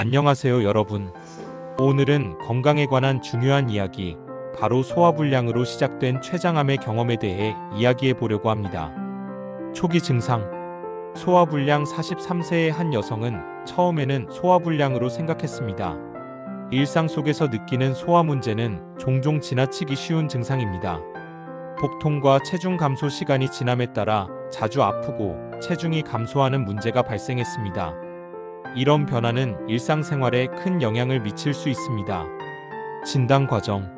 안녕하세요 여러분. 오늘은 건강에 관한 중요한 이야기, 바로 소화불량으로 시작된 췌장암의 경험에 대해 이야기해 보려고 합니다. 초기 증상 소화불량 43세의 한 여성은 처음에는 소화불량으로 생각했습니다. 일상 속에서 느끼는 소화 문제는 종종 지나치기 쉬운 증상입니다. 복통과 체중 감소 시간이 지남에 따라 자주 아프고 체중이 감소하는 문제가 발생했습니다. 이런 변화는 일상생활에 큰 영향을 미칠 수 있습니다. 진단 과정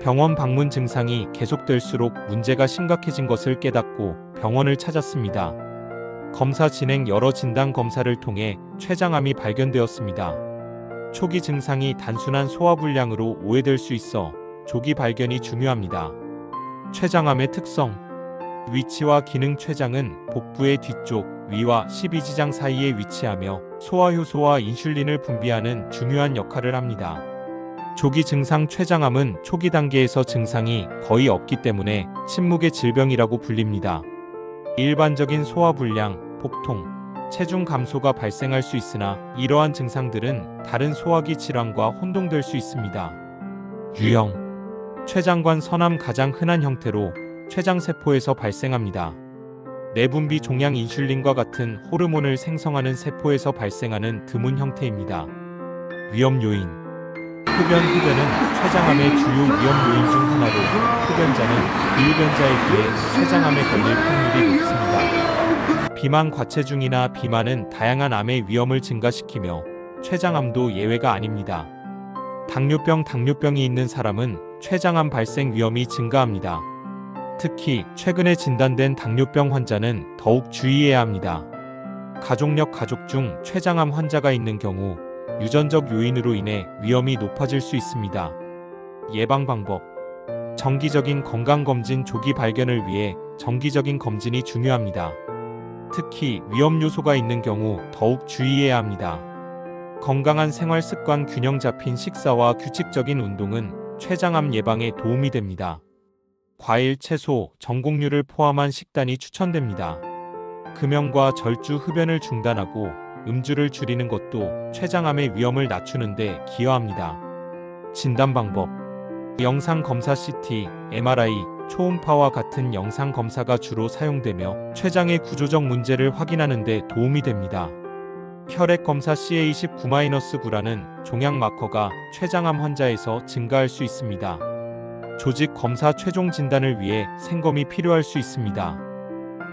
병원 방문 증상이 계속될수록 문제가 심각해진 것을 깨닫고 병원을 찾았습니다. 검사 진행 여러 진단 검사를 통해 췌장암이 발견되었습니다. 초기 증상이 단순한 소화불량으로 오해될 수 있어 조기 발견이 중요합니다. 췌장암의 특성 위치와 기능 췌장은 복부의 뒤쪽 위와 12지장 사이에 위치하며 소화효소와 인슐린을 분비하는 중요한 역할을 합니다. 조기 증상 췌장암은 초기 단계에서 증상이 거의 없기 때문에 침묵의 질병이라고 불립니다. 일반적인 소화불량, 복통, 체중 감소가 발생할 수 있으나 이러한 증상들은 다른 소화기 질환과 혼동될 수 있습니다. 유형 췌장관 선암 가장 흔한 형태로 췌장세포에서 발생합니다. 내분비 종양 인슐린과 같은 호르몬을 생성하는 세포에서 발생하는 드문 형태입니다. 위험 요인 흡연 흡연은 췌장암의 주요 위험 요인 중 하나로 흡연자는 비흡연자에 비해 췌장암에 걸릴 확률이 높습니다. 비만 과체중이나 비만은 다양한 암의 위험을 증가시키며 췌장암도 예외가 아닙니다. 당뇨병 당뇨병이 있는 사람은 췌장암 발생 위험이 증가합니다. 특히 최근에 진단된 당뇨병 환자는 더욱 주의해야 합니다. 가족력 가족 중 췌장암 환자가 있는 경우 유전적 요인으로 인해 위험이 높아질 수 있습니다. 예방 방법 정기적인 건강검진 조기 발견을 위해 정기적인 검진이 중요합니다. 특히 위험 요소가 있는 경우 더욱 주의해야 합니다. 건강한 생활 습관 균형 잡힌 식사와 규칙적인 운동은 췌장암 예방에 도움이 됩니다. 과일, 채소, 전곡류를 포함한 식단이 추천됩니다. 금연과 절주 흡연을 중단하고 음주를 줄이는 것도 췌장암의 위험을 낮추는데 기여합니다. 진단 방법 영상 검사 CT, MRI, 초음파와 같은 영상 검사가 주로 사용되며 췌장의 구조적 문제를 확인하는 데 도움이 됩니다. 혈액 검사 CA19-9라는 종양 마커가 췌장암 환자에서 증가할 수 있습니다. 조직 검사 최종 진단을 위해 생검이 필요할 수 있습니다.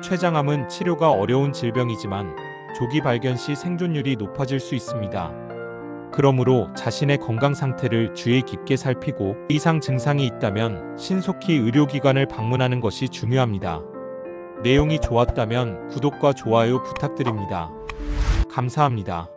췌장암은 치료가 어려운 질병이지만 조기 발견 시 생존율이 높아질 수 있습니다. 그러므로 자신의 건강 상태를 주의 깊게 살피고 이상 증상이 있다면 신속히 의료기관을 방문하는 것이 중요합니다. 내용이 좋았다면 구독과 좋아요 부탁드립니다. 감사합니다.